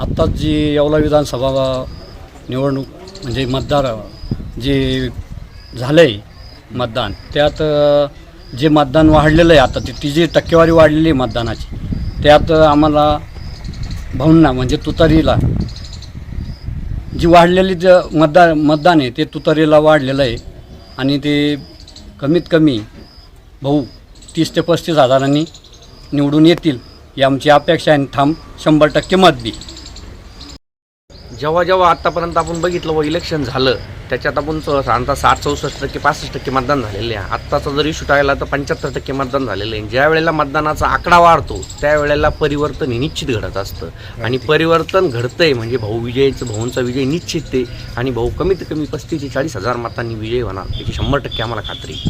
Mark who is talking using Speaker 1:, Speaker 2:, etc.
Speaker 1: आत्ताच जी येवला विधानसभा निवडणूक म्हणजे मतदार जे झालं आहे मतदान त्यात जे मतदान वाढलेलं आहे आता ती ती जी टक्केवारी वाढलेली आहे मतदानाची त्यात आम्हाला भाऊंना म्हणजे तुतारीला जी वाढलेली ज मतदान मतदान आहे ते तुतारीला वाढलेलं आहे आणि ते कमीत कमी भाऊ तीस ते पस्तीस हजारांनी निवडून येतील ही आमची अपेक्षा आहे आणि थांब शंभर टक्के मत बी.
Speaker 2: जेव्हा जेव्हा आतापर्यंत आपण बघितलं व इलेक्शन झालं त्याच्यात आपण साधारणतः साठ चौसष्ट टक्के पासष्ट टक्के मतदान झालेले आहे. आत्ताचा जर इशू टाळला तर पंच्याहत्तर टक्के मतदान झालेलं आहे. ज्या वेळेला मतदानाचा आकडा वाढतो त्यावेळेला परिवर्तन हे निश्चित घडत असतं. आणि परिवर्तन घडतंय म्हणजे भाऊ विजयचं भाऊंचा विजय निश्चित आहे. आणि भाऊ कमीत कमी पस्तीस ते चाळीस हजार मतांनी विजय होणार याची शंभर टक्के आम्हाला खात्री.